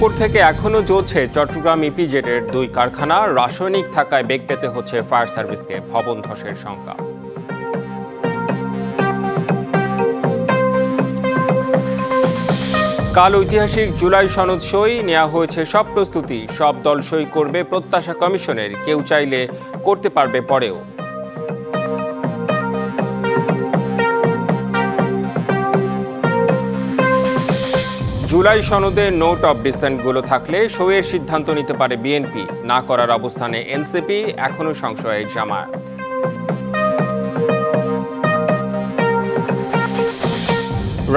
দুপুর থেকে এখনও জ্বলছে চট্টগ্রাম ইপিজেটের দুই কারখানা। রাসায়নিক থাকায় বেগ পেতে হচ্ছে ফায়ার সার্ভিসকে, ভবন ধসের শঙ্কা। কাল ঐতিহাসিক জুলাই সনদ সই নেওয়া হয়েছে সব প্রস্তুতি। সব দল সই করবে প্রত্যাশা কমিশনের। কেউ চাইলে করতে পারবে পরেও। জুলাই সনদে নোট অব ডিসেন্টগুলো থাকলে সইয়ের সিদ্ধান্ত নিতে পারে বিএনপি। না করার অবস্থানে এনসিপি, এখনও সংশয়ে জামায়াত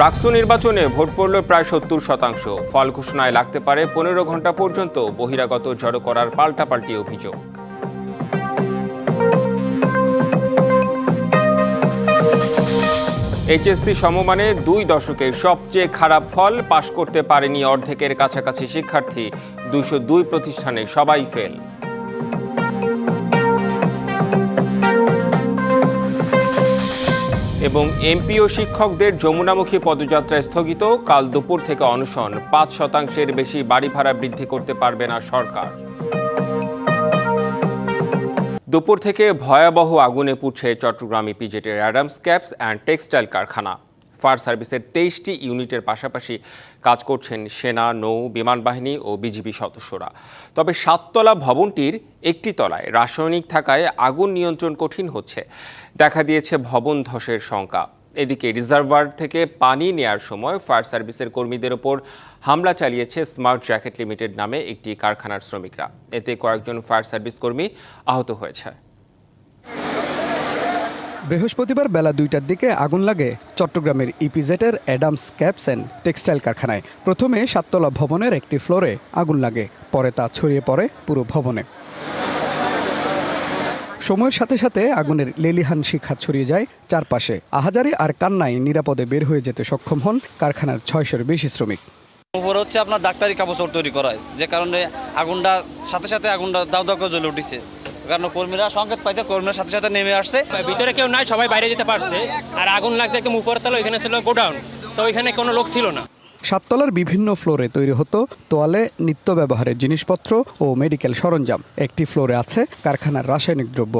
রাকসু নির্বাচনে ভোট পড়ল প্রায় সত্তর শতাংশ। ফল ঘোষণায় লাগতে পারে পনেরো ঘণ্টা পর্যন্ত বহিরাগত জড়ো করার পাল্টাপাল্টি অভিযোগ। এইচএসসি সমমানে দুই দশকের সবচেয়ে খারাপ ফল পাশ করতে পারেনি অর্ধেকের কাছাকাছি শিক্ষার্থী। দুশো দুই প্রতিষ্ঠানে সবাই ফেল। এবং এমপি ও শিক্ষকদের যমুনামুখী পদযাত্রা স্থগিত, কাল দুপুর থেকে অনশন। পাঁচ শতাংশের বেশি বাড়ি ভাড়া বৃদ্ধি করতে পারবে না সরকার। দুপুর থেকে ভয়াবহ আগুনে পুড়ছে চট্টগ্রাম ইপিজেটের অ্যাডামস ক্যাপস অ্যান্ড টেক্সটাইল কারখানা। ফায়ার সার্ভিসের তেইশটি ইউনিটের পাশাপাশি কাজ করছেন সেনা, নৌ, বিমান বাহিনী ও বিজিবি সদস্যরা। তবে সাততলা ভবনটির একটি তলায় রাসায়নিক থাকায় আগুন নিয়ন্ত্রণ কঠিন হচ্ছে। দেখা দিয়েছে ভবন ধসের শঙ্কা এদিকে রিজার্ভার থেকে পানি নেয়ার সময় ফায়ার সার্ভিসের কর্মীদের ওপর হামলা চালিয়েছে স্মার্ট জ্যাকেট লিমিটেড নামে একটি কারখানার শ্রমিকরা। এতে কয়েকজন ফায়ার সার্ভিস কর্মী আহত হয়েছে। বৃহস্পতিবার বেলা দুইটার দিকে আগুন লাগে চট্টগ্রামের ইপিজেটের অ্যাডামস ক্যাপস অ্যান্ড টেক্সটাইল কারখানায়। প্রথমে সাততলা ভবনের একটি ফ্লোরে আগুন লাগে, পরে তা ছড়িয়ে পড়ে পুরো ভবনে। সময়ের সাথে সাথে আগুনের লেলিহান শিখা ছড়িয়ে যায় চারপাশে। আহাজারি আর কান্নায় নিরাপদে বের হয়ে যেতে সক্ষম হন কারখানার ছয়শোর বেশি শ্রমিক। উপরে হচ্ছে আপনার ডাক্তারি কাপড় তৈরি করায় যে কারণে আগুনটা সাথে সাথে আগুনটা দাও দাউ করে জ্বলে উঠেছে। কারণ কর্মীরা সংকেত পাইতে কর্মীরা সাথে সাথে নেমে আসছে। ভিতরে কেউ নাই সবাই বাইরে যেতে পারছে। আর আগুন লাগতে একদম উপরতলা ওইখানে ছিল গোডাউন। তো ওইখানে কোনো লোক ছিল না। সাততলার বিভিন্ন ফ্লোরে তৈরি হতো তোয়ালে নিত্য ব্যবহারের জিনিসপত্র ও মেডিকেল সরঞ্জাম। একটি ফ্লোরে আছে কারখানার রাসায়নিক দ্রব্য।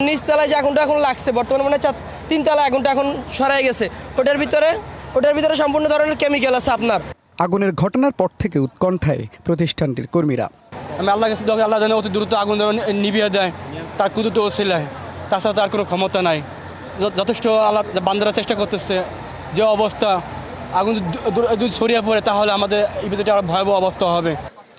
নিচতলায় যে আগুনটা এখন লাগছে বর্তমানে মানে চার তিনতলা আগুনটা এখন সরাই গেছে। ওটার ভিতরে ওটার ভিতরে সম্পূর্ণ ধরনের কেমিক্যাল আছে আপনার। আগুনের ঘটনার পর থেকে উৎকণ্ঠায় প্রতিষ্ঠানটির কর্মীরা। আমি আল্লাহ কাছে দোয়া আল্লাহ যেন অতি দ্রুত আগুন নিভিয়ে দেয় তার কুদুতে ওসিলায় তাছাড়া তার কোনো ক্ষমতা নাই। যথেষ্ট আল্লাহ বান্দারা চেষ্টা করতেছে যে অবস্থা আগুন যদি ছড়িয়ে পড়ে তাহলে আমাদের এই ভিতরে আরও ভয়াবহ অবস্থা হবে।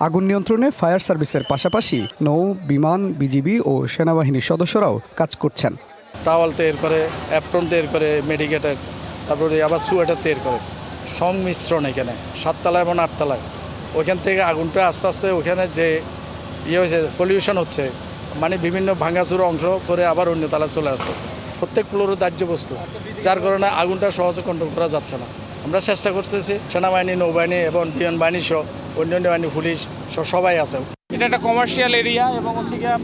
আগুন নিয়ন্ত্রণে ফায়ার সার্ভিসের পাশাপাশি নৌ বিমান বিজিবি ও সেনাবাহিনীর সদস্যরাও কাজ করছেন। টাওয়াল তৈরি করে অ্যাপ্রন তৈরি করে মেডিকেটের তারপরে আবার সুয়েটার তৈরি করে। সংমিশ্রণ এখানে সাততলায় এবং আটতলায়। ওইখান থেকে আগুনটা আস্তে আস্তে ওখানে যে ইয়ে হয়েছে পলিউশন হচ্ছে মানে বিভিন্ন ভাঙাচুর অংশ করে আবার অন্য তলায় চলে আসতেছে। প্রত্যেক ফ্লোরের দাহ্য বস্তু যার কারণে আগুনটা সহজে কন্ট্রোল করা যাচ্ছে না। আমরা চেষ্টা করতেছি সেনাবাহিনী নৌবাহিনী এবং বিমান বাহিনী সহ অন্যান্য বাহিনী পুলিশ সহ সবাই আছে। এটা একটা কমার্শিয়াল এরিয়া এবং হচ্ছে গিয়ে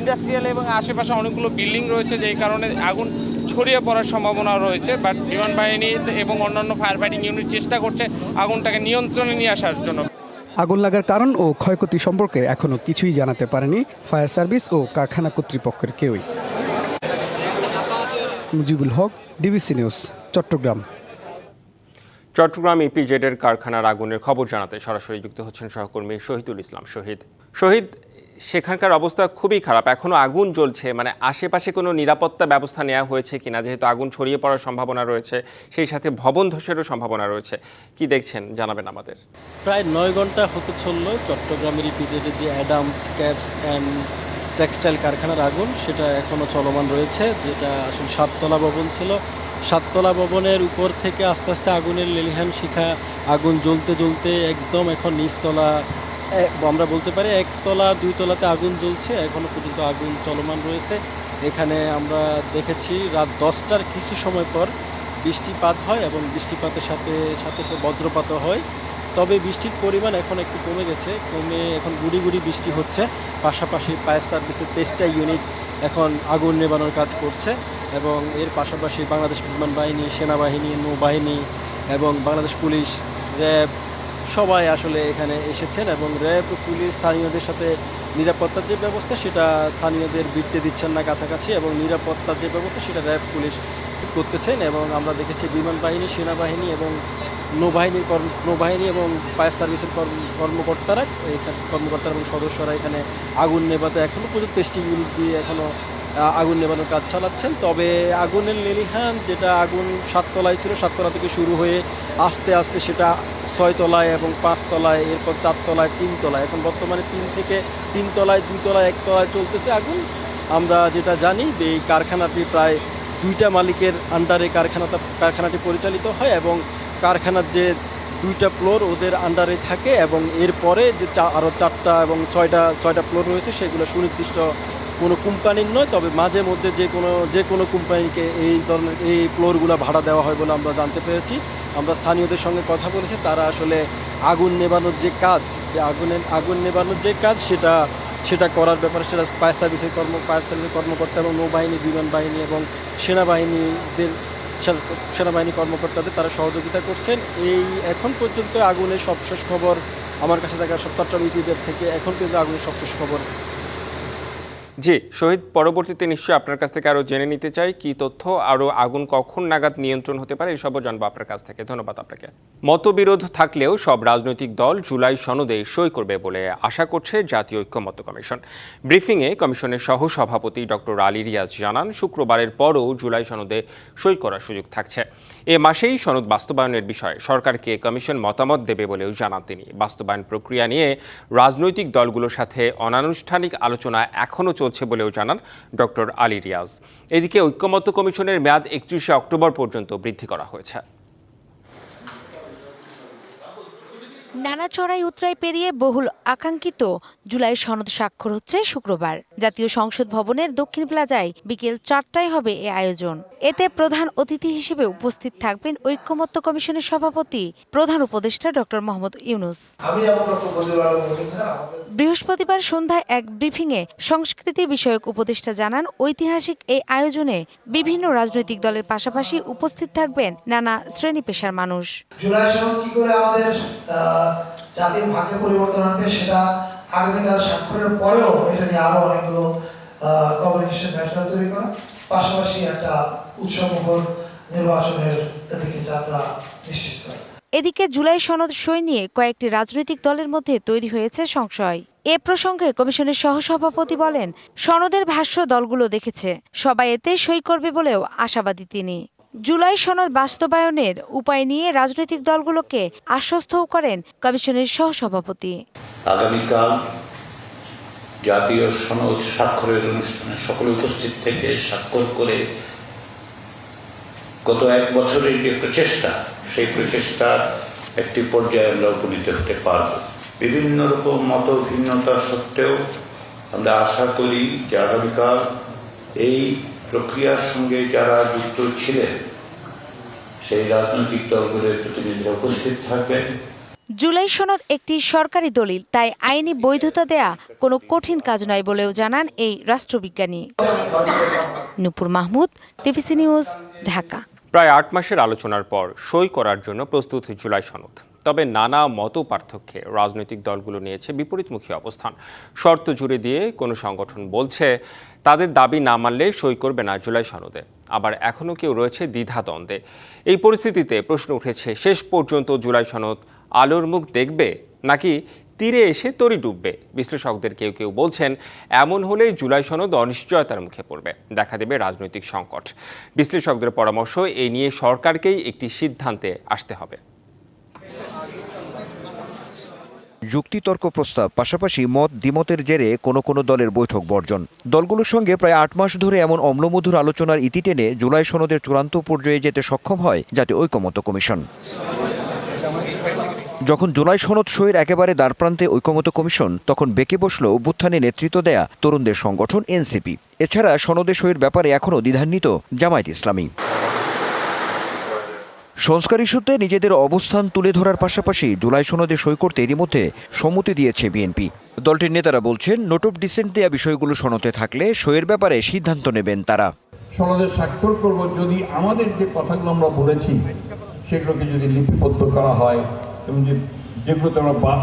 ইন্ডাস্ট্রিয়াল এবং আশেপাশে অনেকগুলো বিল্ডিং রয়েছে যেই কারণে আগুন ছড়িয়ে পড়ার সম্ভাবনা রয়েছে। বাট বিমান বাহিনী এবং অন্যান্য ফায়ার ফাইটিং ইউনিট চেষ্টা করছে আগুনটাকে নিয়ন্ত্রণে নিয়ে আসার জন্য। আগুন লাগার কারণ ও ক্ষয়ক্ষতি সম্পর্কে এখনও কিছুই জানাতে পারেনি ফায়ার সার্ভিস ও কারখানা কর্তৃপক্ষের কেউই। Mujibul Haque DBC news Chattogram. Chittagong ইপিজেডের কারখানার আগুনের খবর জানাতে সরাসরি যুক্ত হচ্ছেন সহকর্মী শহীদুল ইসলাম। শহীদ শহীদ, সেখানকার অবস্থা খুবই খারাপ। এখনও আগুন জ্বলছে মানে আশেপাশে কোনো নিরাপত্তা ব্যবস্থা নেওয়া হয়েছে কিনা, যেহেতু আগুন ছড়িয়ে পড়ার সম্ভাবনা রয়েছে, সেই সাথে ভবন ধসেরও সম্ভাবনা রয়েছে। কি দেখছেন? জানাবেন আমাদের। প্রায় নয় ঘণ্টা হতে চলল চট্টগ্রামের ইপিজেডের যে অ্যাডামস ক্যাপস অ্যান্ড টেক্সটাইল কারখানার আগুন, সেটা এখনও চলমান রয়েছে, যেটা আসলে সাততলা ভবন ছিল। সাততলা ভবনের উপর থেকে আস্তে আস্তে আগুনের লেলিহান শিখা, আগুন জ্বলতে জ্বলতে একদম এখন নিচতলা আমরা বলতে পারি একতলা, দুইতলাতে আগুন জ্বলছে এখনও পর্যন্ত আগুন চলমান রয়েছে। এখানে আমরা দেখেছি রাত দশটার কিছু সময় পর বৃষ্টিপাত হয় এবং বৃষ্টিপাতের সাথে সাথে সাথে বজ্রপাতও হয়। তবে বৃষ্টির পরিমাণ এখন একটু কমে গেছে, কমে এখন গুড়ি গুড়ি বৃষ্টি হচ্ছে। পাশাপাশি ফায়ার সার্ভিসের তেইশটা ইউনিট এখন আগুন নেবানোর কাজ করছে এবং এর পাশাপাশি বাংলাদেশ বিমান বাহিনী, সেনাবাহিনী, নৌবাহিনী এবং বাংলাদেশ পুলিশ, র্যাব সবাই আসলে এখানে এসেছেন এবং র্যাব, পুলিশ, স্থানীয়দের সাথে নিরাপত্তার যে ব্যবস্থা সেটা স্থানীয়দের বৃত্তে দিচ্ছেন না কাছাকাছি এবং নিরাপত্তার যে ব্যবস্থা সেটা র্যাব, পুলিশ করতেছেন এবং আমরা দেখেছি বিমান বাহিনী, সেনাবাহিনী এবং নৌবাহিনীর কর্ম, নৌবাহিনী এবং ফায়ার সার্ভিসের কর্ম- কর্মকর্তারা, এখানে কর্মকর্তারা এবং সদস্যরা এখানে আগুন নেভাতে এখনও পর্যন্ত টেস্টিং ইউনিট দিয়ে এখনও আগুন নেভানোর কাজ চালাচ্ছেন। তবে আগুনের লেলিহান যেটা আগুন সাততলায় ছিল, সাততলা থেকে শুরু হয়ে আস্তে আস্তে সেটা ছয়তলায় এবং পাঁচতলায়, এরপর চারতলায়, তিনতলায়। এখন বর্তমানে তিন থেকে তিনতলায় দুইতলায় একতলায় চলতেছে আগুন। আমরা যেটা জানি এই কারখানাটি প্রায় দুইটা মালিকের আন্ডারে কারখানাটা, কারখানাটি পরিচালিত হয় এবং কারখানার যে দুইটা ফ্লোর ওদের আন্ডারে থাকে এবং এরপরে যে আরও চারটা এবং ছয়টা ছয়টা ফ্লোর রয়েছে, সেগুলো সুনির্দিষ্ট কোনো কোম্পানির নয়, তবে মাঝে মধ্যে যে কোনো যে কোনো কোম্পানিকে এই ধরনের, এই ফ্লোরগুলো ভাড়া দেওয়া হয় বলে আমরা জানতে পেরেছি। আমরা স্থানীয়দের সঙ্গে কথা বলেছি, তারা আসলে আগুন নেভানোর যে কাজ, যে আগুনের আগুন নেভানোর যে কাজ, সেটা সেটা করার ব্যাপারে সেটা ফায়ার সার্ভিসের কর্ম, ফায়ার সার্ভিসের কর্মকর্তা এবং নৌবাহিনী, বিমান বাহিনী এবং সেনাবাহিনীদের সেনা- সেনাবাহিনী কর্মকর্তাদের তারা সহযোগিতা করছেন। এই এখন পর্যন্ত আগুনের সবশেষ খবর আমার কাছে থাকা সব চট্টগ্রাম থেকে এখন পর্যন্ত আগুনের সবশেষ খবর জি, শহীদ, পরবর্তীতে নিশ্চয়ই আপনার কাছ থেকে আরও জেনে নিতে চাই কি তথ্য, আরও আগুন কখন নাগাদ নিয়ন্ত্রণ হতে পারে এসবও জানব আপনার কাছ থেকে। ধন্যবাদ আপনাকে। মতবিরোধ থাকলেও সব রাজনৈতিক দল জুলাই সনদে সই করবে বলে আশা করছে জাতীয় ঐক্যমত্য কমিশন। ব্রিফিংয়ে কমিশনের সহ সভাপতি ডক্টর আলী রিয়াজ জানান, শুক্রবারের পরও জুলাই সনদে সই করার সুযোগ থাকছে। এ মাসেই সনদ বাস্তবায়নের বিষয়ে সরকারকে কমিশন মতামত দেবে বলেও জানান তিনি। বাস্তবায়ন প্রক্রিয়া নিয়ে রাজনৈতিক দলগুলোর সাথে অনানুষ্ঠানিক আলোচনা এখনও চলছে। বলেও জানান ডক্টর আলী রিয়াজ। এদিকে ঐক্যমত্য কমিশনের মেয়াদ একত্রিশে অক্টোবর পর্যন্ত বৃদ্ধি করা হয়েছে। নানা চড়াই উতরাই পেরিয়ে বহুল আকাঙ্ক্ষিত জুলাই সনদ স্বাক্ষর হচ্ছে শুক্রবার। জাতীয় সংসদ ভবনের দক্ষিণ প্লাজায় বিকেল চারটায় হবে এ আয়োজন। এতে প্রধান অতিথি হিসেবে উপস্থিত থাকবেন ঐক্যমত্য কমিশনের সভাপতি প্রধান উপদেষ্টা ডক্টর মোহাম্মদ ইউনুস। বৃহস্পতিবার সন্ধ্যায় এক ব্রিফিংয়ে সংস্কৃতি বিষয়ক উপদেষ্টা জানান ঐতিহাসিক এই আয়োজনে বিভিন্ন রাজনৈতিক দলের পাশাপাশি উপস্থিত থাকবেন নানা শ্রেণি পেশার মানুষ। জুলাই সনদ কি করে আমাদের আহ, জাতির ভাগ্যে পরিবর্তন আনবে, সেটা আগামীকাল স্বাক্ষরের পরেও এটা নিয়ে আরও অনেকগুলো কমিউনিকেশন ম্যাটেরিয়াল তৈরি করা। পাশাপাশি একটা উৎসবমুখর নির্বাচনের দিকে যাত্রা নিশ্চিত করা। এদিকে জুলাই সনদ সই নিয়ে কয়েকটি রাজনৈতিক দলের মধ্যে তৈরি হয়েছে সংশয়। এ প্রসঙ্গে কমিশনের সহসভাপতি বলেন, সনদের ভাষ্য দলগুলো দেখেছে, সবাই এতে সই করবে বলেও আশাবাদী তিনি। জুলাই সনদ বাস্তবায়নের উপায় নিয়ে রাজনৈতিক দলগুলোকে আশ্বস্তও করেন কমিশনের সহসভাপতি। আগামীকাল জাতীয় সনদ স্বাক্ষরের অনুষ্ঠানে সকলে উপস্থিত থেকে স্বাক্ষর করে গত এক বছরের যে প্রচেষ্টা, সেই প্রচেষ্টার একটি পর্যায়ে আমরা উপনীত হতে পারব। বিভিন্ন রকম মত ভিন্নতা সত্ত্বেও আমরা আশা করি যে আগামীকাল এই প্রক্রিয়ার সঙ্গে যারা যুক্ত ছিলেন সেই রাজনৈতিক দলগুলোর প্রতিনিধিরা উপস্থিত থাকবেন। জুলাই সনদ একটি সরকারি দলিল তাই আইনি বৈধতা দেয়া কোনো কঠিন কাজ নয় বলেও জানান এই রাষ্ট্রবিজ্ঞানী। Nupur Mahmud TVC news Dhaka. প্রায় আট মাসের আলোচনার পর সই করার জন্য প্রস্তুত জুলাই সনদ। তবে নানা মত পার্থক্যে রাজনৈতিক দলগুলো নিয়েছে বিপরীতমুখী অবস্থান। শর্ত জুড়ে দিয়ে কোনো সংগঠন বলছে, তাদের দাবি না মানলে সই করবে না জুলাই সনদে। আবার এখনও কেউ রয়েছে দ্বিধাদ্বন্দ্বে এই পরিস্থিতিতে প্রশ্ন উঠেছে, শেষ পর্যন্ত জুলাই সনদ আলোর মুখ দেখবে নাকি তীরে এসে তরি ডুববে? বিশ্লেষকদের কেউ কেউ বলছেন, এমন হলে জুলাই সনদ অনিশ্চয়তার মুখে পড়বে, দেখা দেবে রাজনৈতিক সংকট। বিশ্লেষকদের পরামর্শ, এই নিয়ে সরকারকেই একটি সিদ্ধান্তে আসতে হবে। যুক্তিতর্ক প্রস্তাব, পাশাপাশি মত দ্বিমতের জেরে কোনো কোনো দলের বৈঠক বর্জন। দলগুলোর সঙ্গে প্রায় আট মাস ধরে এমন অম্লমধুর আলোচনার ইতি টেনে জুলাই সনদের চূড়ান্ত পর্যায়ে যেতে সক্ষম হয় জাতীয় ঐকমত্য কমিশন। যখন জুলাই সনদ সইয়ের একেবারে দ্বারপ্রান্তে ঐকমত্য কমিশন, তখন বেঁকে বসল অভ্যুত্থানে নেতৃত্ব দেয়া তরুণদের সংগঠন এনসিপি। এছাড়া সনদে সইয়ের ব্যাপারে এখনও দ্বিধান্বিত জামায়াত ইসলামী। সংস্কার ইস্যুতে নিজেদের অবস্থান তুলে ধরার পাশাপাশি জুলাই সনদে সই করতে এরই মধ্যে সম্মতি দিয়েছে বিএনপি। দলটির নেতারা বলছেন, নোট অফ ডিসেন্ট দেওয়া বিষয়গুলো সনদে থাকলে সইয়ের ব্যাপারে সিদ্ধান্ত নেবেন তারা। সনদে স্বাক্ষর করব যদি আমাদের যে কথাগুলো আমরা বলেছি, সেগুলোকে যদি লিপিবদ্ধ করা হয় এবং যেগুলোতে আমরা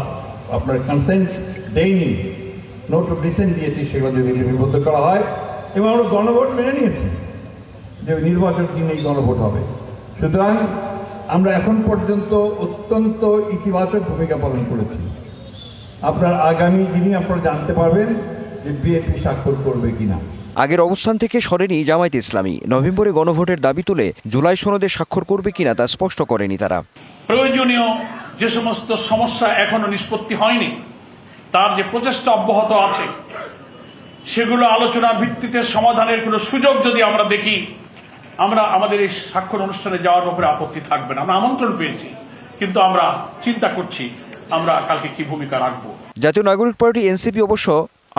আপনার কনসেন্ট দেইনি, নোট অফ ডিসেন্ট দিয়েছি, সেগুলো যদি লিপিবদ্ধ করা হয়, এবং আমরা গণভোট মেনে নিয়েছি যে নির্বাচন দিনেই গণভোট হবে। সুতরাং আমরা এখন পর্যন্ত অত্যন্ত ইতিবাচক ভূমিকা পালন করেছি। আপনার আগামী দিনই আপনারা জানতে পারবেন যে বিএনপি স্বাক্ষর করবে কিনা। আগের অবস্থান থেকে সরেনি জামায়াত ইসলামী। নভেম্বরে গণভোটের দাবি তুলে জুলাই সনদে স্বাক্ষর করবে কিনা তা স্পষ্ট করেনি তারা। প্রয়োজনীয় যে সমস্ত সমস্যা এখনও নিষ্পত্তি হয়নি তার যে প্রচেষ্টা অব্যাহত আছে সেগুলো আলোচনার ভিত্তিতে সমাধানের কোনো সুযোগ যদি আমরা দেখি আমরা আমাদের এই স্বাক্ষর অনুষ্ঠানে যাওয়ার ব্যাপারে আপত্তি থাকবে না। আমরা আমন্ত্রণ পেয়েছি কিন্তু আমরা চিন্তা করছি আমরা কালকে কি ভূমিকা রাখব। জাতীয় নাগরিক পার্টি এনসিপি অবশ্য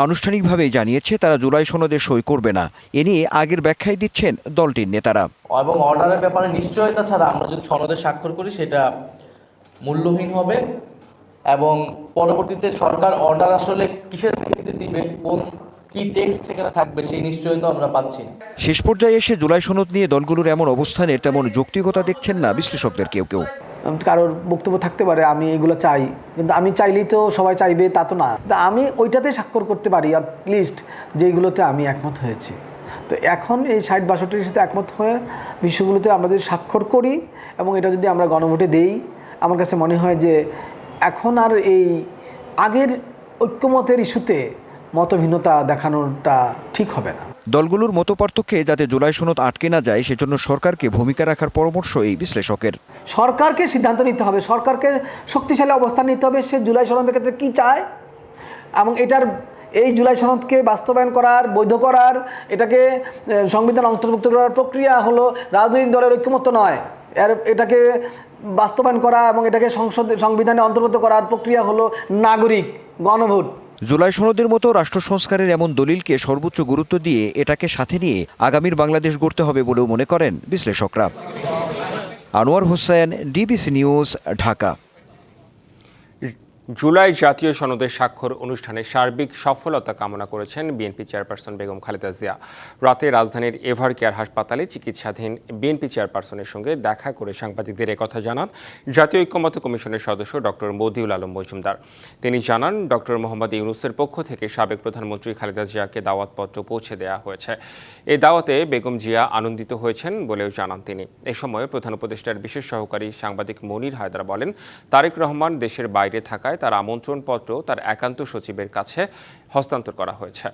আনুষ্ঠানিকভাবেই জানিয়েছে তারা জুলাই সনদে সই করবে না। এ নিয়ে আগের ব্যাখ্যাই দিচ্ছেন দলটির নেতারা। এবং অর্ডারের ব্যাপারে নিশ্চয়তা ছাড়া আমরা যদি সনদে স্বাক্ষর করি সেটা মূল্যহীন হবে এবং পরবর্তীতে সরকার অর্ডার আসলে কিসের ভিত্তিতে দিবে কোন কি টেক্সট সেখানে থাকবে সেই নিশ্চয়তা আমরা পাচ্ছি। না শেষ পর্যায়ে এসে জুলাই সনদ নিয়ে দলগুলোর এমন অবস্থানের তেমন যৌক্তিকতা দেখছেন না বিশ্লেষকদের কেউ কেউ। কারোর বক্তব্য থাকতে পারে আমি এগুলো চাই। কিন্তু আমি চাইলেই তো সবাই চাইবে তা তো না। তা আমি ওইটাতে স্বাক্ষর করতে পারি লিস্ট যেগুলোতে আমি একমত হয়েছি। তো এখন এই ষাট বাষট্টির সাথে একমত হয়ে বিষয়গুলোতে আমরা যদি স্বাক্ষর করি এবং এটা যদি আমরা গণভোটে দেই আমার কাছে মনে হয় যে এখন আর এই আগের ঐক্যমতের ইস্যুতে মতভিন্নতা দেখানোটা ঠিক হবে না। দলগুলোর মতো পার্থক্যে যাতে জুলাই সনদ আটকে না যায় সেজন্য সরকারকে ভূমিকা রাখার পরামর্শ এই বিশ্লেষকের। সরকারকে সিদ্ধান্ত নিতে হবে সরকারকে শক্তিশালী অবস্থান নিতে হবে সে জুলাই সনদের ক্ষেত্রে কী চায়? এবং এটার এই জুলাই সনদকে বাস্তবায়ন করার বৈধ করার এটাকে সংবিধান অন্তর্ভুক্ত করার প্রক্রিয়া হলো রাজনৈতিক দলের ঐক্যমত্য নয়। এর এটাকে বাস্তবায়ন করা এবং এটাকে সংসদ সংবিধানে অন্তর্ভুক্ত করার প্রক্রিয়া হলো নাগরিক গণভোট। জুলাই সনদের মতো রাষ্ট্র সংস্কারের এমন দলিলকে সর্বোচ্চ গুরুত্ব দিয়ে এটাকে সাথে নিয়ে আগামীর বাংলাদেশ গড়তে হবে বলেও মনে করেন বিশ্লেষকরা। Anwar Hossain, DBC news, Dhaka. July জাতীয় সনদের স্বাক্ষর অনুষ্ঠানে সার্বিক সফলতা কামনা করেছেন বিএনপি চেয়ারপারসন বেগম খালেদা জিয়া। রাতে রাজধানীর এভার কেয়ার হাসপাতালে চিকিৎসাধীন বিএনপি চেয়ারপারসনের সঙ্গে দেখা করে সাংবাদিকদের একথা জানান জাতীয় ঐক্যমত কমিশনের সদস্য ডক্টর মদিউল আলম মজুমদার। তিনি জানান ডক্টর মোহাম্মদ ইউনুসের পক্ষ থেকে সাবেক প্রধানমন্ত্রী খালেদা জিয়াকে দাওয়াতপত্র পৌঁছে দেওয়া হয়েছে। এই দাওয়াতে বেগম জিয়া আনন্দিত হয়েছেন বলেও জানান তিনি। এ সময় প্রধান উপদেষ্টার বিশেষ সহকারী সাংবাদিক মনির হায়দার বলেন, তারেক রহমান দেশের বাইরে থাকায় তার আমন্ত্রণপত্র তার একান্ত সচিবের কাছে হস্তান্তর করা হয়েছে।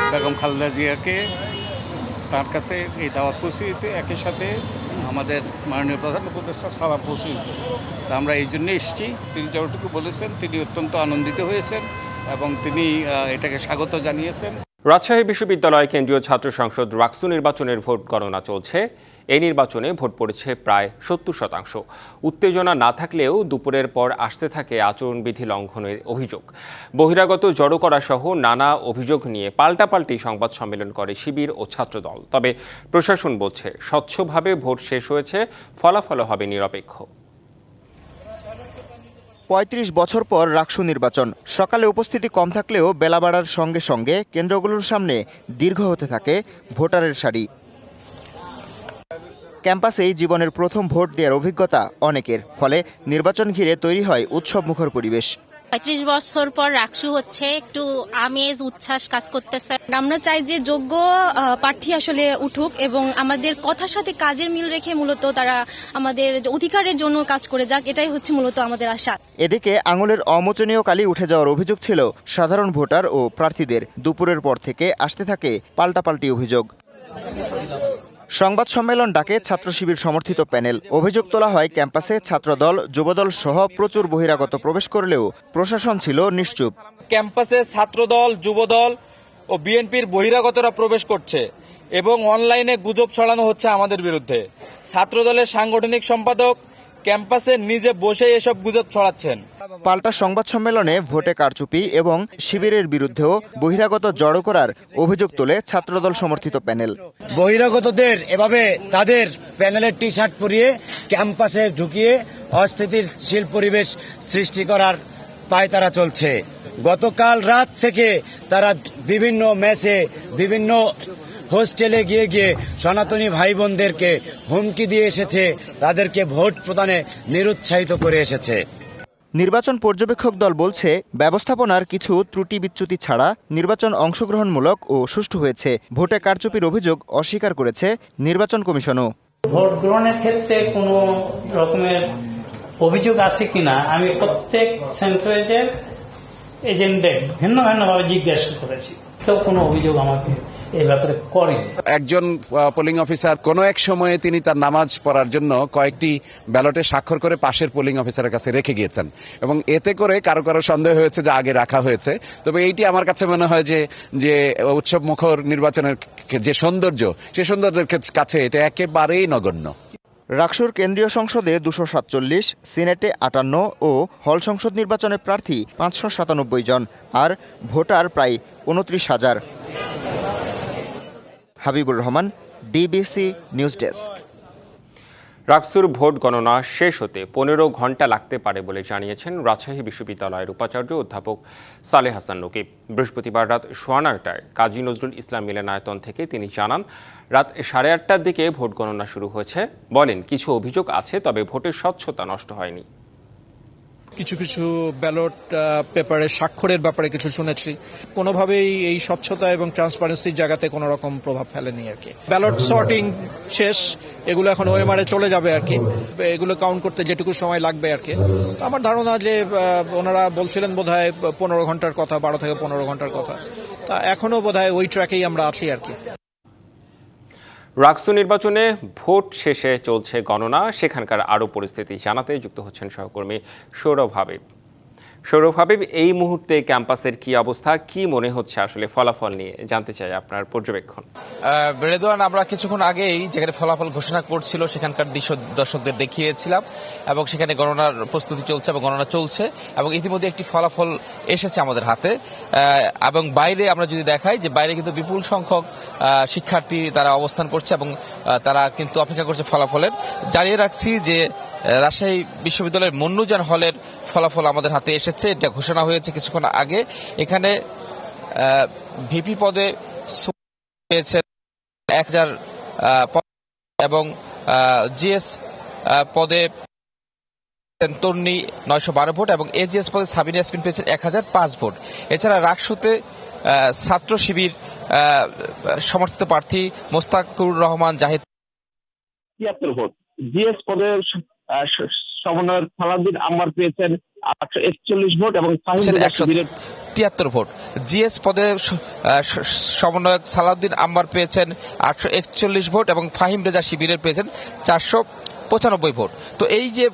বেগম খালেদা জিয়াকে তার কাছে এই দাওয়াত পৌঁছে একই সাথে আমাদের মাননীয় প্রধান উপদেষ্টা সালাম পৌঁছে দিতে তা আমরা এই জন্যে এসেছি। তিনি যতটুকু বলেছেন, তিনি অত্যন্ত আনন্দিত হয়েছেন এবং তিনি এটাকে স্বাগত জানিয়েছেন। রাজশাহী বিশ্ববিদ্যালয় কেন্দ্রীয় ছাত্র সংসদ রাকসু নির্বাচনের ভোট গণনা চলছে। এই নির্বাচনে ভোট পড়েছে প্রায় সত্তর শতাংশ। উত্তেজনা না থাকলেও দুপুরের পর আসতে থাকে আচরণবিধি লঙ্ঘনের অভিযোগ। বহিরাগত জড়ো করা সহ নানা অভিযোগ নিয়ে পাল্টাপাল্টি সংবাদ সম্মেলন করে শিবির ও ছাত্রদল। তবে প্রশাসন বলছে, স্বচ্ছভাবে ভোট শেষ হয়েছে, ফলাফলও হবে নিরপেক্ষ। পঁয়ত্রিশ বছর পর রাকসু নির্বাচন। সকালে উপস্থিতি কম থাকলেও বেলা বাড়ার সঙ্গে সঙ্গে কেন্দ্রগুলোর সামনে দীর্ঘ হতে থাকে ভোটারের সারি। ক্যাম্পাসেই জীবনের প্রথম ভোট দেওয়ার অভিজ্ঞতা অনেকের। ফলে নির্বাচন ঘিরে তৈরি হয় উৎসবমুখর পরিবেশ। পঁয়ত্রিশ বছর পর রাকসু হচ্ছে একটু আমেজ উচ্ছ্বাস কাজ করতেছে। আমরা চাই যে যোগ্য প্রার্থী আসলে উঠুক এবং আমাদের কথার সাথে কাজের মিল রেখে মূলত তারা আমাদের যে অধিকারের জন্য কাজ করে যাক এটাই হচ্ছে মূলত আমাদের আশা। এদিকে আঙুলের অমোচনীয় কালি উঠে যাওয়ার অভিযোগ ছিল সাধারণ ভোটার ও প্রার্থীদের। দুপুরের পর থেকে আসতে থাকে পাল্টাপাল্টি অভিযোগ। সংবাদ সম্মেলন ডাকে ছাত্র শিবির সমর্থিত প্যানেল। অভিযোগ তোলা হয়, ক্যাম্পাসে ছাত্রদল, যুবদল সহ প্রচুর বহিরাগত প্রবেশ করলেও প্রশাসন ছিল নিশ্চুপ। ক্যাম্পাসে ছাত্রদল, যুবদল ও বিএনপির বহিরাগতরা প্রবেশ করছে এবং অনলাইনে গুজব ছড়ানো হচ্ছে আমাদের বিরুদ্ধে। ছাত্রদলের সাংগঠনিক সম্পাদক ক্যাম্পাসে নিজে বসে এসব গুজব ছড়াচ্ছেন। পাল্টা সংবাদ সম্মেলনে ভোটে কারচুপি এবং শিবিরের বিরুদ্ধেও বহিরাগত জড়ো করার অভিযোগ তোলে ছাত্রদল সমর্থিত প্যানেল। বহিরাগতদের এভাবে তাদের প্যানেলের টি শার্ট পরিয়ে ক্যাম্পাসে ঢুকিয়ে অস্থিতিশীল পরিবেশ সৃষ্টি করার পায় তারা চলছে। গতকাল রাত থেকে তারা বিভিন্ন ম্যাচে বিভিন্ন হোস্টেলে গিয়ে গিয়ে সনাতনী ভাই বোনদেরকে হুমকি দিয়ে এসেছে তাদেরকে ভোট প্রদানে নিরুৎসাহিত করে এসেছে। নির্বাচন পর্যবেক্ষক দল বলছে ব্যবস্থাপনার কিছু ত্রুটি বিচ্যুতি ছাড়া নির্বাচন অংশগ্রহণমূলক ও সুষ্ঠু হয়েছে। ভোটে কারচুপির অভিযোগ অস্বীকার করেছে নির্বাচন কমিশনও। ভোট গ্রহণের ক্ষেত্রে কোনো রকমের অভিযোগ আছে কিনা আমি প্রত্যেক সেন্ট্রাইজের এজেন্টদের ভিন্ন ভিন্নভাবে জিজ্ঞাসা করেছি। কেউ কোনো অভিযোগ আমাকে এই ব্যাপারে করেনি। একজন পোলিং অফিসার কোনো এক সময়ে তিনি তার নামাজ পড়ার জন্য কয়েকটি ব্যালটে স্বাক্ষর করে পাশের পোলিং অফিসারের কাছে রেখে গিয়েছেন। এবং এতে করে কারও কারও সন্দেহ হয়েছে যে আগে রাখা হয়েছে। তবে এইটি আমার কাছে মনে হয় যে যে উৎসব মুখর নির্বাচনের যে সৌন্দর্য সে সৌন্দর্যের কাছে এটা একেবারেই নগণ্য। রাকসুর কেন্দ্রীয় সংসদে দুশো সাতচল্লিশ সিনেটে আটান্ন ও হল সংসদ নির্বাচনে প্রার্থী পাঁচশো সাতানব্বই জন আর ভোটার প্রায় উনত্রিশ হাজার। Habibur Rahman DBC news desk রাকসুর vote গণনা শেষ হতে পনেরো ঘণ্টা লাগতে পারে বলে জানিয়েছেন রাজশাহী বিশ্ববিদ্যালয়ের উপাচার্য অধ্যাপক সালেহ হাসান নকিব। বৃহস্পতিবার রাত সোয়া নয়টায় কাজী নজরুল ইসলাম মিলনায়তন থেকে তিনি জানান, রাত সাড়ে আটটার দিকে ভোট গণনা শুরু হয়েছে। বলেন, কিছু অভিযোগ আছে, তবে ভোটের স্বচ্ছতা নষ্ট হয়নি। কিছু কিছু ব্যালট পেপারে, স্বাক্ষরের ব্যাপারে কিছু শুনেছি। কোনোভাবেই এই স্বচ্ছতা এবং ট্রান্সপারেন্সির জায়গাতে কোনো রকম প্রভাব ফেলেনি আর কি। ব্যালট সর্টিং শেষ, এগুলো এখন ওএমআরে চলে যাবে আর কি। এগুলো কাউন্ট করতে যেটুকু সময় লাগবে আর কি। আমার ধারণা যে ওনারা বলছিলেন বোধহয় পনেরো ঘণ্টার কথা, বারো থেকে পনেরো ঘণ্টার কথা। তা এখনও বোধহয় ওই ট্র্যাকেই আমরা আছি আর কি। রাকসু নির্বাচনে ভোট শেষে চলছে গণনা। সেখানকার আরও পরিস্থিতি জানাতে যুক্ত হচ্ছেন সহকর্মী সৌরভ হাবিব। সৌরভ হাবিব এই মুহূর্তে ক্যাম্পাসের কি অবস্থা? কি মনে হচ্ছে আসলে ফলাফল নিয়ে? জানতে চাই আপনার পর্যবেক্ষণ। আহ, রেদওয়ান আমরা কিছুক্ষণ আগেই যেখানে ফলাফল ঘোষণা করছিল সেখানকার দৃশ্য দর্শকদের দেখিয়েছিলাম এবং সেখানে গণনার প্রস্তুতি চলছে এবং গণনা চলছে এবং ইতিমধ্যে একটি ফলাফল এসেছে আমাদের হাতে। এবং বাইরে আমরা যদি দেখাই যে বাইরে কিন্তু বিপুল সংখ্যক শিক্ষার্থী তারা অবস্থান করছে এবং তারা কিন্তু অপেক্ষা করছে ফলাফলের। জানিয়ে রাখছি যে রাজশাহী বিশ্ববিদ্যালয়ের মন্নুজান হলের ফলাফল আমাদের হাতে এসেছে, এটা ঘোষণা হয়েছে কিছুক্ষণ আগে। এখানে ভিপি পদে পেয়েছেন এক হাজার এবং জিএস পদে তন্নি নয়শো বারো ভোট এবং এজিএস পদে সাবিনা ইয়াসমিন পেয়েছেন এক হাজার পাঁচ ভোট। এছাড়া রাকসুতে ছাত্র শিবির সমর্থিত প্রার্থী মোস্তাকুর রহমান জাহিদ তিয়াত্তর ভোট। জিএস পদের আহ, স- সমন্বয়ক সালাউদ্দিন আম্মার পেয়েছেন আটশো একচল্লিশ ভোট এবং তিয়াত্তর ভোট। জিএস পদে সমন্বয়ক সালাউদ্দিন আম্বার পেয়েছেন আটশো একচল্লিশ ভোট এবং ফাহিম রেজা শিবিরের পেয়েছেন চারশো পঁচানব্বই ভোট। তো এই যে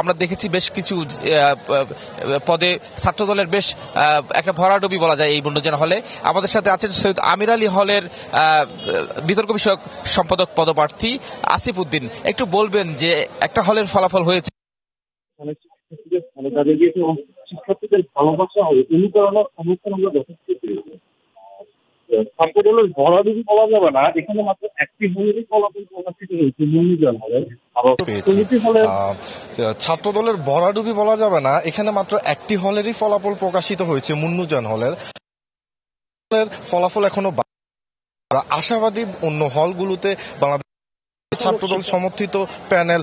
আমরা দেখেছি বেশ কিছু পদে ছাত্রদলের বেশ আহ, একটা ভরাডুবি বলা যায় এই বন্যজন হলে। আমাদের সাথে আছেন সৈয়দ আমির আলী হলের বিতর্ক বিষয়ক সম্পাদক পদপ্রার্থী আসিফ উদ্দিন। একটু বলবেন যে একটা হলের ফলাফল হয়েছে। মানে শিক্ষার্থীদের ভালোবাসা অনুকরণের সমস্যা আমরা যথেষ্ট পেয়েছি। ছাত্রদলের ভরাডুবি বলা যাবে না। এখানে মাত্র একটি হলেরই ফলাফল প্রকাশিত হয়েছে মূল্যজন হবে আবার কমিটি হলে ছাত্রদলের ভরাডুবি বলা যাবে না। এখানে মাত্র একটি হলেরই ফলাফল প্রকাশিত হয়েছে মুন্নুজান হলের। ফলাফল এখনও আশাবাদী অন্য হলগুলোতে বাংলাদেশ ছাত্রদল সমর্থিত প্যানেল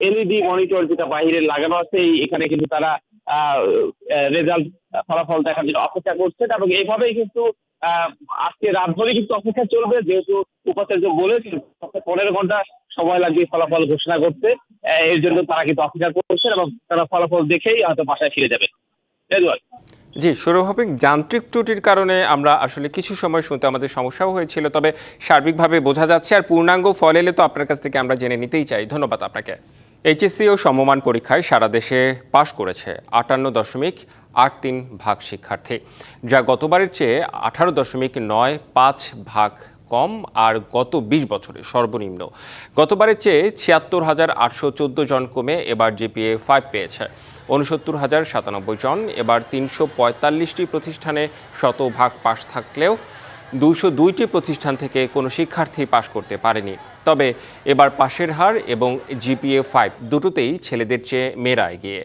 এলইডি মনিটর যেটা বাইরে লাগানো আছে এই- এখানে কিন্তু তারা রেজাল্ট ফলাফল দেখার জন্য অপেক্ষা করছেন এবং এইভাবেই কিন্তু আজকে রাত ধরে কিন্তু অপেক্ষা চলবে, যেহেতু উপাচার্য বলেছেন পনেরো ঘণ্টা সময় লাগবে ফলাফল ঘোষণা করতে। এর জন্য তারা কিন্তু অপেক্ষা করছেন এবং তারা ফলাফল দেখেই হয়তো বাসায় ফিরে যাবে জি, সৌরভ হাবিব যান্ত্রিক ত্রুটির কারণে আমরা আসলে কিছু সময় শুনতে আমাদের সমস্যাও হয়েছিল, তবে সার্বিকভাবে বোঝা যাচ্ছে আর পূর্ণাঙ্গ ফল এলে তো আপনার কাছ থেকে আমরা জেনে নিতেই চাই। ধন্যবাদ আপনাকে। এইচএসসি ও সমমান পরীক্ষায় সারা দেশে পাশ করেছে আটান্ন দশমিক আট তিন ভাগ শিক্ষার্থী, যা গতবারের চেয়ে আঠারো দশমিক নয় পাঁচ ভাগ কম আর গত ২০ বছরে সর্বনিম্ন। গতবারের চেয়ে ছিয়াত্তর হাজার আটশো চোদ্দ জন কমে এবার জিপিএ ফাইভ পেয়েছে। উনসত্তর হাজার সাতানব্বই জন, এবার তিনশো পঁয়তাল্লিশটি প্রতিষ্ঠানে শতভাগ পাশ থাকলেও দুশো দুইটি প্রতিষ্ঠান থেকে কোনো শিক্ষার্থী পাশ করতে পারেনি। তবে এবার পাশের হার এবং জিপিএ ফাইভ দুটোতেই ছেলেদের চেয়ে মেয়েরা এগিয়ে।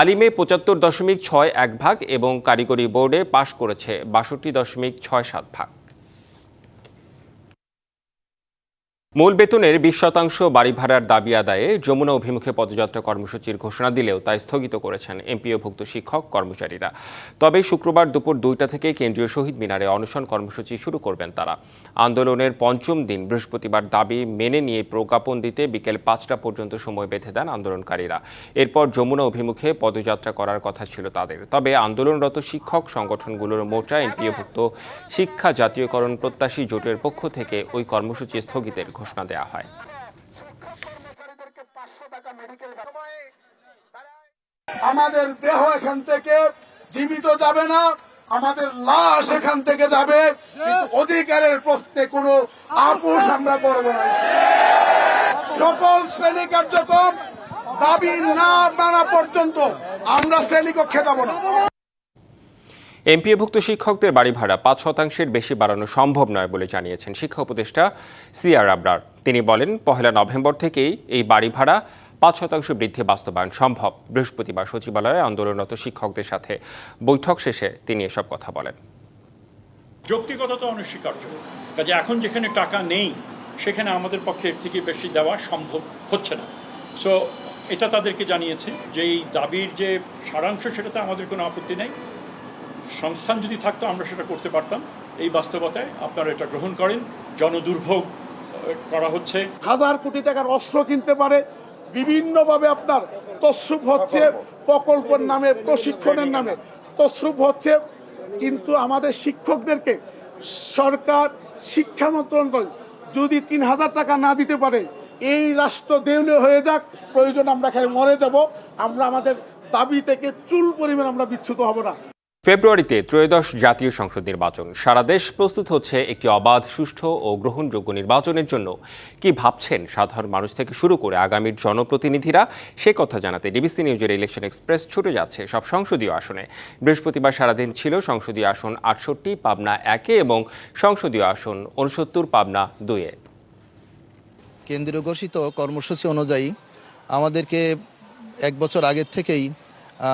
আলিমে পঁচাত্তর দশমিক ছয় এক ভাগ এবং কারিগরি বোর্ডে পাশ করেছে বাষট্টি দশমিক ছয় সাত ভাগ। মূল বেতনের বিশ শতাংশ বাড়ি ভাড়ার দাবি আদায়ে যমুনা অভিমুখে পদযাত্রা কর্মসূচির ঘোষণা দিলেও তা স্থগিত করেছেন এমপিওভুক্ত শিক্ষক কর্মচারীরা। তবে শুক্রবার দুপুর দুইটা থেকে কেন্দ্রীয় শহীদ মিনারে অনশন কর্মসূচি শুরু করবেন তারা। আন্দোলনের পঞ্চম দিন বৃহস্পতিবার দাবি মেনে নিয়ে প্রজ্ঞাপন দিতে বিকেল পাঁচটা পর্যন্ত সময় বেঁধে দেন আন্দোলনকারীরা। এরপর যমুনা অভিমুখে পদযাত্রা করার কথা ছিল তাদের। তবে আন্দোলনরত শিক্ষক সংগঠনগুলোর মোটা এমপিওভুক্ত শিক্ষা জাতীয়করণ প্রত্যাশী জোটের পক্ষ থেকে ওই কর্মসূচি স্থগিতের ঘোষণা দেওয়া হয়। আমাদের দেহ এখান থেকে জীবিত যাবে না, আমাদের লাশ এখান থেকে যাবে, কিন্তু অধিকারের প্রশ্নে কোনো আপোষ আমরা করব না। সকল শ্রেণি কার্যক্রম দাবি না মানা পর্যন্ত আমরা শ্রেণীকক্ষে যাব না। এমপিএভুক্ত শিক্ষকদের বাড়ি ভাড়া পাঁচ শতাংশের বেশি বাড়ানো সম্ভব নয় বলে জানিয়েছেন শিক্ষা উপদেষ্টা সিআর আবরার। তিনি বলেন, পহেলা নভেম্বর থেকেই এই বাড়ি ভাড়া পাঁচ শতাংশ বৃদ্ধি বাস্তবায়ন সম্ভব। বৃহস্পতিবার সচিবালয়ে আন্দোলনরত শিক্ষকদের সাথে বৈঠক শেষে তিনি এসব কথা বলেন। যৌক্তিকতা তো অনস্বীকার্য। কাজে এখন যেখানে টাকা নেই, সেখানে আমাদের পক্ষে এর থেকে বেশি দেওয়া সম্ভব হচ্ছে না। সো এটা তাদেরকে জানিয়েছে যে এই দাবির যে সারাংশ, সেটাতে আমাদের কোনো আপত্তি নেই। সংস্থান যদি থাকতো, আমরা সেটা করতে পারতাম। এই বাস্তবতায় আপনারা এটা গ্রহণ করেন। জনদুর্ভোগ করা হচ্ছে। হাজার কোটি টাকার অস্ত্র কিনতে পারে, বিভিন্নভাবে আপনার তসরুপ হচ্ছে প্রকল্পের নামে, প্রশিক্ষণের নামে। তসরুপ হচ্ছে, কিন্তু আমাদের শিক্ষকদেরকে সরকার শিক্ষা মন্ত্রণালয় যদি তিন হাজার টাকা না দিতে পারে, এই রাষ্ট্র দেউলে হয়ে যাক, প্রয়োজন আমরা এখানে মরে যাব। আমরা আমাদের দাবি থেকে চুল পরিমাণ আমরা বিচ্ছুত হব না। ফেব্রুয়ারিতে ত্রয়োদশ জাতীয় সংসদ নির্বাচন। সারা দেশ প্রস্তুত হচ্ছে একটি অবাধ, সুষ্ঠু ও গ্রহণযোগ্য নির্বাচনের জন্য। কি ভাবছেন সাধারণ মানুষ থেকে শুরু করে আগামীর জনপ্রতিনিধিরা? সে কথা জানাতে ডিবিসি নিউজের ইলেকশন এক্সপ্রেস ছুটে যাচ্ছে সব সংসদীয় আসনে। বৃহস্পতিবার সারাদিন ছিল সংসদীয় আসন আটষট্টি, পাবনা একে এবং সংসদীয় আসন উনসত্তর পাবনা দুয়ে কেন্দ্রীয় ঘোষিত কর্মসূচি অনুযায়ী আমাদেরকে এক বছর আগের থেকেই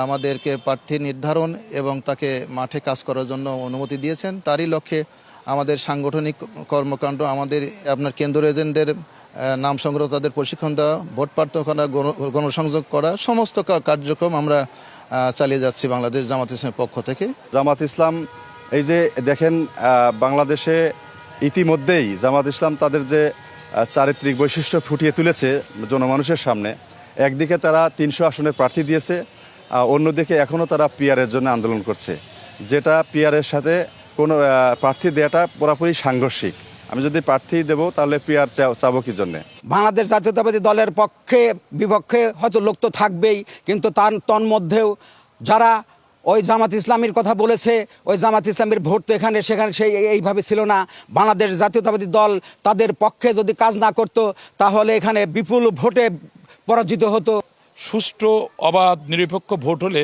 আমাদেরকে প্রার্থী নির্ধারণ এবং তাকে মাঠে কাজ করার জন্য অনুমতি দিয়েছেন। তারই লক্ষ্যে আমাদের সাংগঠনিক কর্মকাণ্ড, আমাদের আপনার কেন্দ্র এজেন্টদের নাম সংগ্রহ, তাদের প্রশিক্ষণ দেওয়া, ভোট প্রার্থনা গণসংযোগ করা, সমস্ত কার্যক্রম আমরা চালিয়ে যাচ্ছি বাংলাদেশ জামাত ইসলামের পক্ষ থেকে। জামাত ইসলাম, এই যে দেখেন বাংলাদেশে ইতিমধ্যেই জামাত ইসলাম তাদের যে চারিত্রিক বৈশিষ্ট্য ফুটিয়ে তুলেছে জনমানুষের সামনে, একদিকে তারা তিনশো আসনের প্রার্থী দিয়েছে অন্যদিকে এখনও তারা পিয়ারের জন্য আন্দোলন করছে। যেটা পিয়ারের সাথে কোনো প্রার্থী দেওয়াটা পুরোপুরি সাংঘর্ষিক। আমি যদি প্রার্থী দেবো, তাহলে পিয়ার চাবো কি জন্যে? বাংলাদেশ জাতীয়তাবাদী দলের পক্ষে, বিপক্ষে হয়তো লোক তো থাকবেই, কিন্তু তার তন্মধ্যেও যারা ওই জামাত ইসলামীর কথা বলেছে, ওই জামাত ইসলামীর ভোট তো এখানে, সেখানে সেই এইভাবে ছিল না। বাংলাদেশ জাতীয়তাবাদী দল তাদের পক্ষে যদি কাজ না করত, তাহলে এখানে বিপুল ভোটে পরাজিত হতো। সুষ্ঠু, অবাধ, নিরপেক্ষ ভোট হলে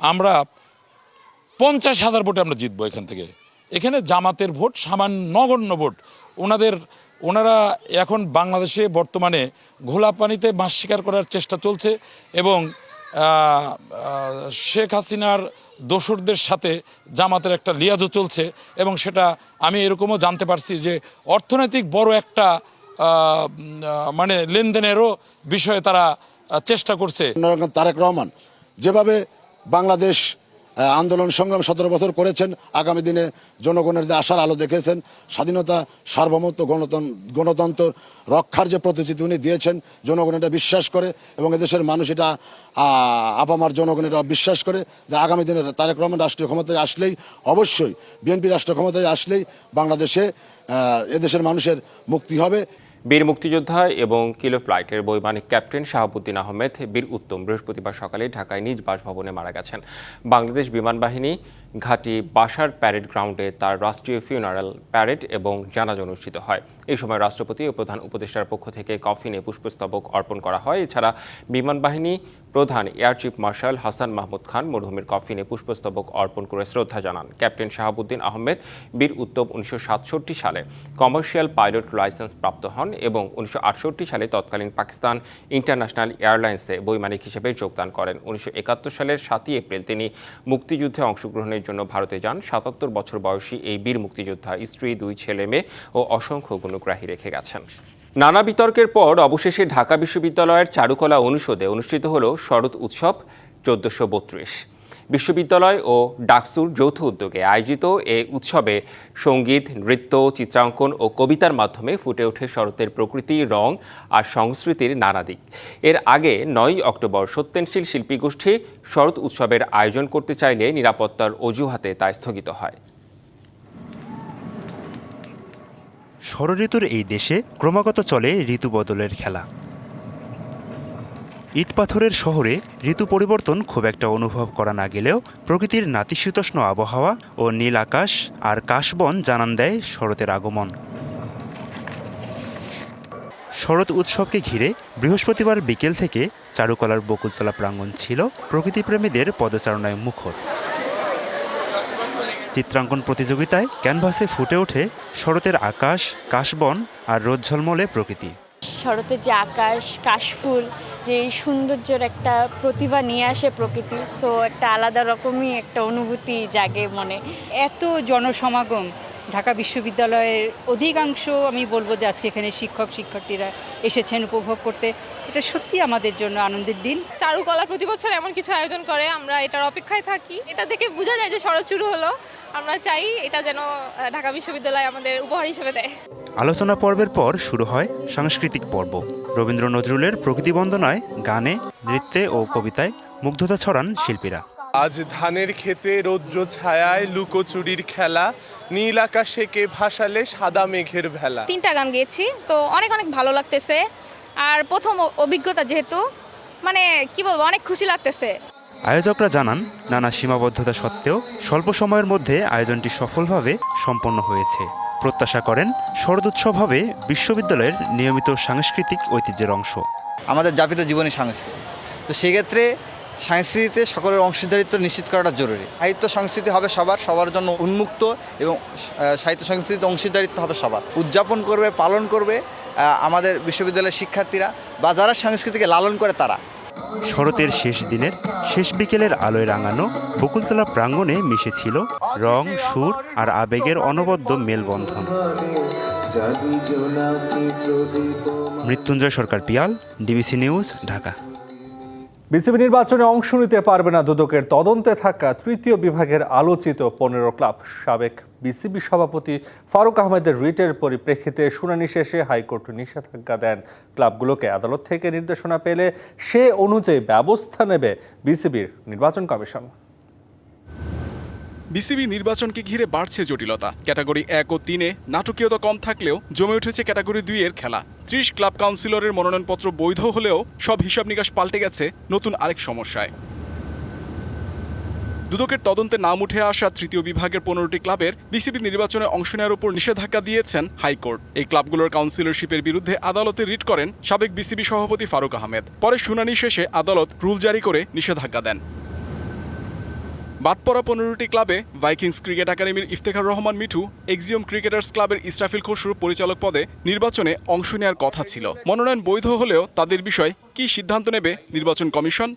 আমরা পঞ্চাশ হাজার ভোটে আমরা জিতবো এখান থেকে। এখানে জামাতের ভোট, সামান্য নগণ্য ভোট। ওনাদের, ওনারা এখন বাংলাদেশে বর্তমানে ঘোলা পানিতে মাছ শিকার করার চেষ্টা চলছে এবং শেখ হাসিনার দোসরদের সাথে জামাতের একটা লিয়াজও চলছে এবং সেটা আমি এরকমও জানতে পারছি যে অর্থনৈতিক বড় একটা মানে লেনদেনেরও বিষয়ে তারা চেষ্টা করছে। তারেক রহমান, যেভাবে বাংলাদেশ আন্দোলন সংগ্রাম সতেরো বছর করেছেন, আগামী দিনে জনগণের যে আশার আলো দেখেছেন, স্বাধীনতা, সার্বভৌমত্ব গণতন্ত্র গণতন্ত্র রক্ষার যে প্রতিশ্রুতি উনি দিয়েছেন, জনগণ এটা বিশ্বাস করে এবং এদেশের মানুষ এটা আপামার জনগণ এটা বিশ্বাস করে যে আগামী দিনে তারেক রহমান রাষ্ট্রীয় ক্ষমতায় আসলেই অবশ্যই, বিএনপি রাষ্ট্র ক্ষমতায় আসলেই বাংলাদেশে এদেশের মানুষের মুক্তি হবে। বীর মুক্তিযোদ্ধা এবং কিলো ফ্লাইটের বৈমানিক ক্যাপ্টেন শাহাবুদ্দিন আহমেদ বীর উত্তম বৃহস্পতিবার সকালে ঢাকায় নিজ বাসভবনে মারা গেছেন। বাংলাদেশ বিমান বাহিনী ঘাটি বাসার প্যারেড গ্রাউন্ডে তার রাষ্ট্রীয় ফিউনারাল প্যারেড এবং জানাজা অনুষ্ঠিত হয়। এই সময় রাষ্ট্রপতি ও প্রধান উপদেষ্টার পক্ষ থেকে কফিনে পুষ্পস্তবক অর্পণ করা হয়। এছাড়া বিমান বাহিনী প্রধান air chief marshal Hasan Mahmud Khan মরহুমের কফিনে পুষ্পস্তবক অর্পণ করে শ্রদ্ধা জানান। ক্যাপ্টেন শাহাবুদ্দিন আহমেদ বীর উত্তম উনিশশো সাতষট্টি সালে কমার্শিয়াল পাইলট লাইসেন্স প্রাপ্ত হন এবং উনিশশো আটষট্টি সালে তৎকালীন পাকিস্তান ইন্টারন্যাশনাল এয়ারলাইন্সে বৈমানিক হিসেবে যোগদান করেন। উনিশশো একাত্তর সালের সাতই এপ্রিল তিনি মুক্তিযুদ্ধে অংশগ্রহণের জন্য ভারতে যান। সাতাত্তর বছর বয়সী এই বীর মুক্তিযোদ্ধা, স্ত্রী, দুই ছেলে মেয়ে ও অসংখ্য গুণগ্রাহী রেখে গেছেন। নানা বিতর্কের পর অবশেষে ঢাকা বিশ্ববিদ্যালয়ের চারুকলা অনুষদে অনুষ্ঠিত হল শরৎ উৎসব চোদ্দশো বত্রিশ। বিশ্ববিদ্যালয় ও ডাকসুর যৌথ উদ্যোগে আয়োজিত এ উৎসবে সংগীত, নৃত্য, চিত্রাঙ্কন ও কবিতার মাধ্যমে ফুটে ওঠে শরতের প্রকৃতি, রং আর সংস্কৃতির নানা দিক। এর আগে নয় অক্টোবর সত্যেনশীল শিল্পী গোষ্ঠী শরৎ উৎসবের আয়োজন করতে চাইলে নিরাপত্তার অজুহাতে তা স্থগিত হয়। ষড়ঋতুর এই দেশে ক্রমাগত চলে ঋতু বদলের খেলা। ইট পাথরের শহরে ঋতু পরিবর্তন খুব একটা অনুভব করা না গেলেও প্রকৃতির নাতিশীতোষ্ণ আবহাওয়া ও নীল আকাশ আর কাশবন জানান দেয় শরতের আগমন। শরৎ উৎসবকে ঘিরে বৃহস্পতিবার বিকেল থেকে চারুকলার বকুলতলা প্রাঙ্গণ ছিল প্রকৃতিপ্রেমীদের পদচারণায় মুখর। চিত্রাঙ্কন প্রতিযোগিতায় ক্যানভাসে ফুটে ওঠে শরতের আকাশ, কাশবন আর রোদ ঝলমলে প্রকৃতি। শরতের যে আকাশ, কাশফুল, যে এই সৌন্দর্যের একটা প্রতিভা নিয়ে আসে প্রকৃতি সো একটা আলাদা রকমই একটা অনুভূতি জাগে মনে। এত জনসমাগম ঢাকা বিশ্ববিদ্যালয়ের অধিকাংশ আমি বলব যে আজকে এখানে শিক্ষক শিক্ষার্থীরা এসেছেন উপভোগ করতে। এটা সত্যি আমাদের জন্য আনন্দের দিন। চারুকলা প্রতি বছর এমন কিছু আয়োজন করে আমরা এটার অপেক্ষায় থাকি। এটা দেখে বোঝা যায় যে শরৎ শুরু হলো। আমরা চাই এটা যেন ঢাকা বিশ্ববিদ্যালয় আমাদের উপহার হিসেবে দেয়। আলোচনা পর্বের পর শুরু হয় সাংস্কৃতিক পর্ব। রবীন্দ্র নজরুলের প্রকৃতি বন্দনায় গানে নৃত্যে ও কবিতায় মুগ্ধতা ছড়ান শিল্পীরা। আজ ধানের ক্ষেতে রৌদ্র ছায়ায় লুকোচুরির খেলা। নীল আকাশে কে ভাসালে সাদা মেঘের ভেলা। তিনটা গান গেয়েছি তো অনেক অনেক ভালো লাগতেছে। আর প্রথম অভিজ্ঞতা যেহেতু মানে কি বলব অনেক খুশি লাগতেছে। আয়োজকরা জানান নানা সীমাবদ্ধতা সত্ত্বেও স্বল্প সময়ের মধ্যে আয়োজনটি সফলভাবে সম্পন্ন হয়েছে। প্রত্যাশা করেন শরদ উৎসব হবে বিশ্ববিদ্যালয়ের নিয়মিত সাংস্কৃতিক ঐতিহ্যের অংশ। আমাদের যাপিত জীবনী সংস্কৃতি তো সেক্ষেত্রে সংস্কৃতিতে সকলের অংশীদারিত্ব নিশ্চিত করাটা জরুরি। সাহিত্য সংস্কৃতি হবে সবার সবার জন্য উন্মুক্ত এবং সাহিত্য সংস্কৃতিতে অংশীদারিত্ব হবে সবার। উদযাপন করবে, পালন করবে আমাদের বিশ্ববিদ্যালয়ের শিক্ষার্থীরা বা যারা সংস্কৃতিকে লালন করে তারা। শরতের শেষ দিনের, শেষ বিকেলের আলোয় রাঙানো বকুলতলা প্রাঙ্গণে মিশেছিল রং, সুর আর আবেগের অনবদ্য মেলবন্ধন। Mrityunjoy Sarkar, Pial, DBC news, Dhaka. BCB নির্বাচনে অংশ নিতে পারবে না দুদকের তদন্তে থাকা তৃতীয় বিভাগের আলোচিত পনেরো ক্লাব। সাবেক বিসিবি সভাপতি ফারুক আহমেদের রিটের পরিপ্রেক্ষিতে শুনানি শেষে হাইকোর্ট নিষেধাজ্ঞা দেন। ক্লাবগুলোকে আদালত থেকে নির্দেশনা পেলে সে অনুযায়ী ব্যবস্থা নেবে বিসিবির নির্বাচন কমিশন। বিসিবি নির্বাচনকে ঘিরে বাড়ছে জটিলতা। ক্যাটাগরি এক ও তিনে নাটকীয়তা কম থাকলেও জমে উঠেছে ক্যাটাগরি দুই এর খেলা। ত্রিশ ক্লাব কাউন্সিলরের মনোনয়নপত্র বৈধ হলেও সব হিসাব নিকাশ পাল্টে গেছে নতুন আরেক সমস্যায়। দুদকের তদন্তে নাম উঠে আসা তৃতীয় বিভাগের পনেরোটি ক্লাবের বিসিবি নির্বাচনে অংশ নেওয়ার উপর নিষেধাজ্ঞা দিয়েছেন হাইকোর্ট। এই ক্লাবগুলোর কাউন্সিলরশিপের বিরুদ্ধে আদালতে রিট করেন সাবেক বিসিবি সভাপতি ফারুক আহমেদ। পরে শুনানি শেষে আদালত রুল জারি করে নিষেধাজ্ঞা দেন। বাদ পড়া পনেরোটি ক্লাবে ভাইকিংস ক্রিকেট একাডেমির ইফতেখার রহমান মিঠু এক্সিওম ক্রিকেটার্স ক্লাবের ইসরাফিল খসরু পরিচালক পদে নির্বাচনে অংশ নেওয়ার কথা ছিল। মনোনয়ন বৈধ হলেও তাদের বিষয় কি সিদ্ধান্ত নেবে নির্বাচন কমিশন?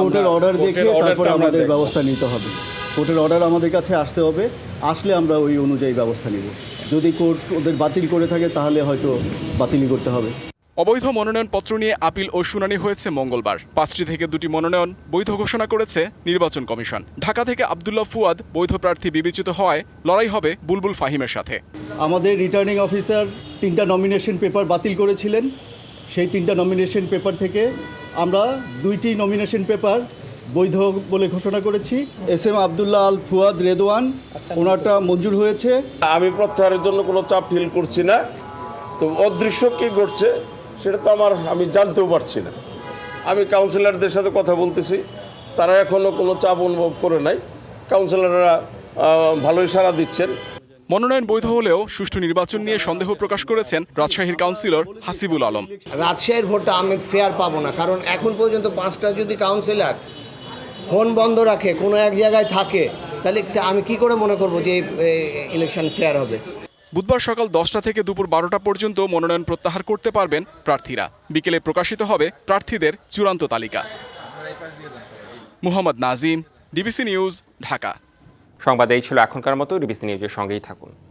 কোর্টের অর্ডার দেখে তারপরে আমাদের ব্যবস্থা নিতে হবে। কোর্টের অর্ডার আমাদের কাছে আসতে হবে। আসলে আমরা ওই অনুযায়ী ব্যবস্থা নিব। যদি কোর্ট ওদের বাতিল করে থাকে তাহলে হয়তো বাতিলই করতে হবে। অবৈধ মনোনয়নপত্র নিয়ে আপিল ও শুনানি হয়েছে মঙ্গলবার। পাঁচটি থেকে দুটি মনোনয়ন বৈধ ঘোষণা করেছে নির্বাচন কমিশন। ঢাকা থেকে আবদুল্লাহ ফুয়াদ বৈধ প্রার্থী বিবেচিত হওয়ায় লড়াই হবে বুলবুল ফাহিমের সাথে। আমাদের রিটার্নিং অফিসার তিনটা নমিনেশন পেপার বাতিল করেছিলেন। সেই তিনটা নমিনেশন পেপার থেকে আমরা দুইটি নমিনেশন পেপার বৈধ বলে ঘোষণা করেছি। এস এম আবদুল্লাহ আল ফুয়াদ রেদওয়ান ওনারটা মঞ্জুর হয়েছে। আমি প্রত্যাহারের জন্য কোনো চাপ ফিল করছি না। তো অদৃশ্য কী ঘটছে? সেটা তো আমার আমি জানতেও পারছি না। আমি কাউন্সিলরদের সাথে কথা বলতেছি তারা এখনও কোনো চাপ অনুভব করে নাই। কাউন্সিলররা ভালোই সাড়া দিচ্ছেন। মনোনয়ন বৈধ হলেও সুষ্ঠু নির্বাচন নিয়ে সন্দেহ প্রকাশ করেছেন রাজশাহীর কাউন্সিলর হাসিবুল আলম। রাজশাহীর ভোটটা আমি ফেয়ার পাবো না কারণ এখন পর্যন্ত পাঁচটা যদি কাউন্সিলর ফোন বন্ধ রাখে কোনো এক জায়গায় থাকে তাহলে একটা আমি কি করে মনে করব যে ইলেকশন ফেয়ার হবে? বুধবার সকাল দশটা থেকে দুপুর বারোটা পর্যন্ত মনোনয়ন প্রত্যাহার করতে পারবেন প্রার্থীরা। বিকেলে প্রকাশিত হবে প্রার্থীদের চূড়ান্ত তালিকা। Muhammad Nazim, DBC news, Dhaka. সংবাদ এই ছিল এখনকার মতো। ডিবিসি নিউজের সঙ্গেই থাকুন।